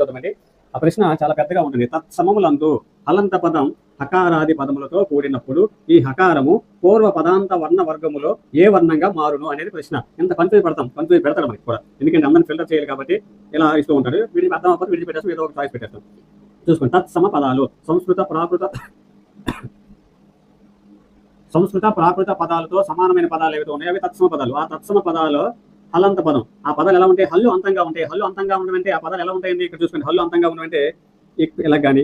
చూద్దామండి ఆ ప్రశ్న చాలా పెద్దగా ఉంటుంది. తత్సమములందు హలంత పదం హకారాది పదములతో కూడినప్పుడు ఈ హకారము పూర్వ పదాంత వర్ణ వర్గములో ఏ వర్ణంగా మారును అనేది ప్రశ్న. ఎంత కన్ఫ్యూజ్ పెడతాం? కన్ఫ్యూజ్ పెడతాడు మనకి కూడా. ఎందుకంటే అందరిని ఫిల్టర్ చేయాలి కాబట్టి ఇలా ఇస్తూ ఉంటాడు. వీడికి అర్థం అవ్వకపోతే విడిచి పెట్టేస్తాం ఏదో ఒక చాయిస్ పెట్టేస్తాం. చూసుకోండి. తత్సమ పదాలు సంస్కృత ప్రాకృత సంస్కృత ప్రాకృత పదాలతో సమానమైన పదాలు ఏవైతే ఉన్నాయో అవి తత్సమ పదాలు. ఆ తత్సమ పదాలు హల్లంత పదం ఆ పదాలు ఎలా ఉంటాయి హల్లు అంతంగా ఉంటాయి హల్లు అంతంగా ఉండమంటే ఆ పదాలు ఎలా ఉంటాయండి? ఇక్కడ చూసుకోండి. హల్లు అంతంగా ఉండడం అంటే ఇలా కానీ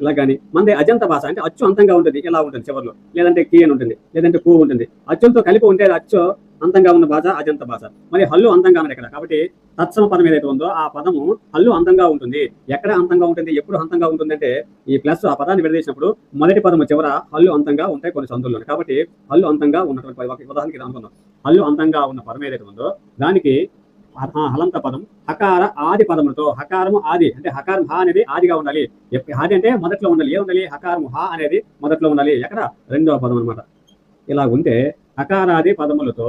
ఇలా కానీ మనది అజంత భాష అంటే అచ్చు అంతంగా ఉంటుంది. ఇలా ఉంటుంది చివరిలో? లేదంటే కీ అని ఉంటుంది లేదంటే కూ ఉంటుంది. అచ్చులతో కలిపి ఉంటే అచ్చు అంతంగా ఉన్న భాష అజంత భాష. మరి హల్లు అంతంగా ఉన్నది ఇక్కడ కాబట్టి తత్సమ పదం ఏదైతే ఉందో ఆ పదము హల్లు అంతంగా ఉంటుంది. ఎక్కడ అంతంగా ఉంటుంది? ఎప్పుడు అంతంగా ఉంటుంది అంటే ఈ ప్లస్ ఆ పదాన్ని విడదీసినప్పుడు మొదటి పదము చివర హల్లు అంతంగా ఉంటాయి కొన్ని సందుల్లో కాబట్టి హల్లు అంతంగా ఉన్నటువంటి ఉదాహరణకి అనుకుందాం హల్లు అంతంగా ఉన్న పదం ఏదైతే ఉందో దానికి హలంత పదం. హకార ఆది పదములతో హకారము ఆది అంటే హకారం హా అనేది ఆదిగా ఉండాలి. ఆది అంటే మొదట్లో ఉండాలి. ఏ ఉండాలి? హకారము హా అనేది మొదట్లో ఉండాలి. ఎక్కడ? రెండవ పదం అన్నమాట. ఇలా ఉంటే హకారాది పదములతో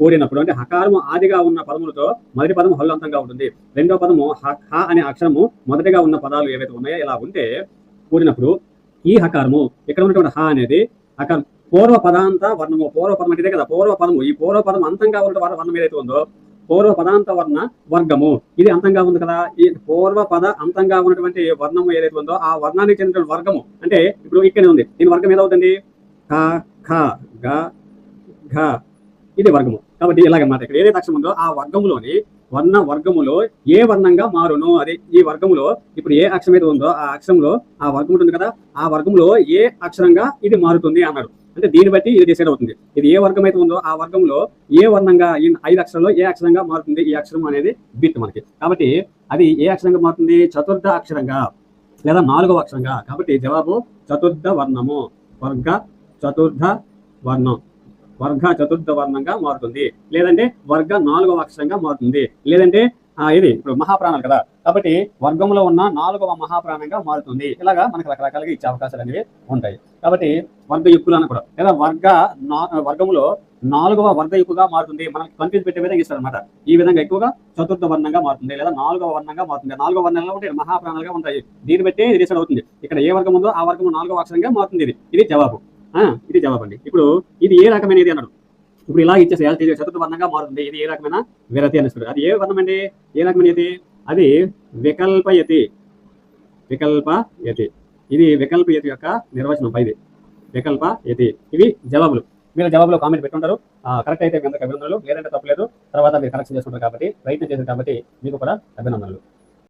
కూడినప్పుడు అంటే హకారము ఆదిగా ఉన్న పదములతో మొదటి పదము హల్లంతంగా ఉంటుంది. రెండవ పదము హ హ అనే అక్షరము మొదటిగా ఉన్న పదాలు ఏవైతే ఉన్నాయో ఇలా ఉంటే కూడినప్పుడు ఈ హకారము ఇక్కడ ఉన్నటువంటి హ అనేది హకారం పూర్వ పదాంత వర్ణము పూర్వ పదం అంటే కదా పూర్వ పదము. ఈ పూర్వ పదం అంతంగా ఉన్న వర్ణం ఏదైతే ఉందో పూర్వ పదాంత వర్ణ వర్గము ఇది అంతంగా ఉంది కదా? ఈ పూర్వ పద అంతంగా ఉన్నటువంటి వర్ణము ఏదైతే ఉందో ఆ వర్ణానికి చెందిన వర్గము. అంటే ఇప్పుడు ఇక్కడే ఉంది. దీని వర్గం ఏదవుతుంది? ఖ ఖ గ ఘ. ఇది వర్గము. కాబట్టి ఇలాగన్నమాట ఇక్కడ ఏదైతే అక్షరం ఉందో ఆ వర్గములోని వర్ణ వర్గములో ఏ వర్ణంగా మారును? అది ఈ వర్గములో ఇప్పుడు ఏ అక్షరం అయితే ఉందో ఆ అక్షరంలో ఆ వర్గం ఉంటుంది కదా? ఆ వర్గంలో ఏ అక్షరంగా ఇది మారుతుంది అన్నాడు. అంటే దీన్ని బట్టి ఇది డిసైడ్ అవుతుంది. ఇది ఏ వర్గం అయితే ఉందో ఆ వర్గంలో ఏ వర్ణంగా ఈ ఐదు అక్షరంలో ఏ అక్షరంగా మారుతుంది ఈ అక్షరం అనేది బిట్ మనకి. కాబట్టి అది ఏ అక్షరంగా మారుతుంది? చతుర్థ అక్షరంగా లేదా నాలుగవ అక్షరంగా. కాబట్టి జవాబు చతుర్థ వర్ణము. వర్గ చతుర్థ వర్ణం. వర్గ చతుర్థ వర్ణంగా మారుతుంది. లేదంటే వర్గ నాలుగవ అక్షరంగా మారుతుంది. లేదంటే ఇది ఇప్పుడు మహాప్రాణాలు కదా. కాబట్టి వర్గంలో ఉన్న నాలుగవ మహాప్రాణంగా మారుతుంది. ఇలాగా మనకు రకరకాలుగా ఇచ్చే అవకాశాలు అనేవి ఉంటాయి. కాబట్టి వర్గ యుక్కులు అని కూడా. లేదా వర్గ వర్గంలో నాలుగవ వర్గ యుక్కుగా మారుతుంది. మనకి కన్ఫ్యూజ్ పెట్టే విధంగా ఇస్తారు అనమాట ఈ విధంగా ఎక్కువగా చతుర్థ వర్ణంగా మారుతుంది. లేదా నాలుగవ వర్ణంగా మారుతుంది. నాలుగవ వర్ణంలో ఉంటాయి మహాప్రాణాలుగా ఉంటాయి. దీన్ని బట్టి ఇది డిసైడ్ అవుతుంది. ఇక్కడ ఏ వర్గం ఉందో ఆ వర్గం నాలుగవ అక్షరంగా మారుతుంది ఇది. ఇది జవాబు. ఇది జవాబు అండి. ఇప్పుడు ఇది ఏ రకమైనది అన్నాడు? ఇప్పుడు ఇలా ఇచ్చేసి అది చతుర్థ వర్ణంగా మారుతుంది. ఇది ఏ రకమైన విరతి అని అది ఏ వర్ణం అండి? ఏ రకమైనది అది వికల్పయతి. వికల్పయతి. ఇది వికల్పయతి యొక్క నిర్వచనం పైది. వికల్పయతి. ఇవి జవాబులు. మీరు జవాబులో కామెంట్ పెట్టుంటారు. కరెక్ట్ అయితే మీ అందరికి అభినందనలు. లేదంటే తప్పలేదు తర్వాత మీరు కరెక్షన్ చేసుకుంటారు కాబట్టి ప్రయత్నం చేశారు కాబట్టి మీకు కూడా అభినందనలు.